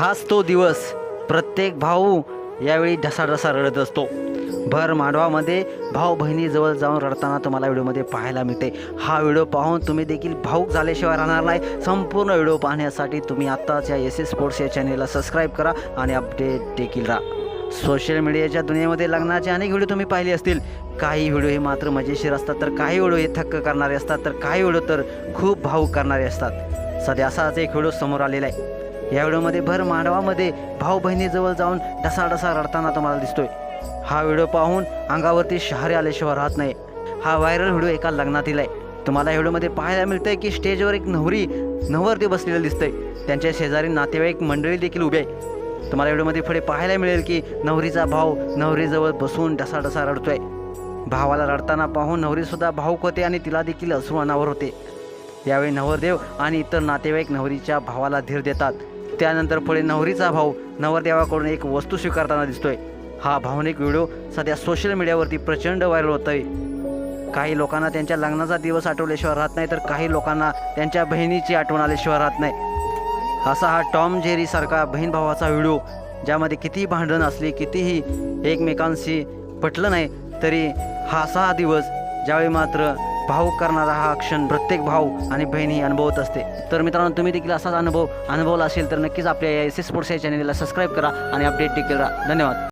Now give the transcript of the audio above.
हाच तो दिवस प्रत्येक भाऊ यावेळी ढसाढसा रडत असतो. भर मांडवामध्ये भाऊ बहिणीजवळ जाऊन रडताना तुम्हाला व्हिडिओमध्ये पाहायला मिळते. हा व्हिडिओ पाहून तुम्ही देखील भाऊक झाल्याशिवाय राहणार नाही. संपूर्ण व्हिडिओ पाहण्यासाठी तुम्ही आत्ताच या एस एस स्पोर्ट्स या चॅनेलला सबस्क्राईब करा आणि अपडेट देखील राहा. सोशल मीडियाच्या दुनियेमध्ये लग्नाचे अनेक व्हिडिओ तुम्ही पाहिले असतील. काही व्हिडिओ हे मात्र मजेशीर असतात तर काही व्हिडिओ हे थक्क करणारे असतात तर काही व्हिडिओ तर खूप भावूक करणारे असतात. सध्या असाच एक व्हिडिओ समोर आलेला आहे. या व्हिडिओमध्ये भर मांडवामध्ये भाऊ बहिणीजवळ जाऊन ढसाढसा रडताना तुम्हाला दिसतोय. हा व्हिडिओ पाहून अंगावरती शहारे आल्याशिवाय राहत नाही. हा व्हायरल व्हिडिओ एका लग्नातील आहे. तुम्हाला व्हिडिओमध्ये पाहायला मिळतंय की स्टेजवर एक नवरी नवरती बसलेलं दिसतंय. त्यांच्या शेजारी नातेवाईक मंडळी देखील उभे आहे तुम्हाला व्हिडिओमध्ये पुढे पाहायला मिळेल की नवरीचा भाऊ नवरीजवळ बसून ढसाढसा रडतोय. भावाला रडताना पाहून नवरीसुद्धा भाऊक होते आणि तिला देखील अश्रू अनावर होते. यावेळी नवरदेव आणि इतर नातेवाईक नवरीच्या भावाला धीर देतात. त्यानंतर पुढे नवरीचा भाऊ नवरदेवाकडून एक वस्तू स्वीकारताना दिसतोय. हा भावनिक व्हिडिओ सध्या सोशल मीडियावरती प्रचंड व्हायरल होतोय. काही लोकांना त्यांच्या लग्नाचा दिवस आठवल्याशिवाय राहत नाही तर काही लोकांना त्यांच्या बहिणीची आठवण आल्याशिवाय राहत नाही. असा हा टॉम जेरी सारखा बहीण भावाचा व्हिडिओ ज्यामध्ये कितीही भांडण असली कितीही एकमेकांशी पटलं नाही तरी हा असा दिवस ज्यावेळी मात्र भावूक करणारा हा क्षण प्रत्येक भाऊ आणि बहीण ही अनुभवत असते. तर मित्रांनो तुम्ही देखील असाच अनुभव अनुभवला असेल तर नक्कीच आपल्या या एस एस स्पोर्ट्स या चॅनेलला सबस्क्राईब करा आणि अपडेट देखील करा. धन्यवाद.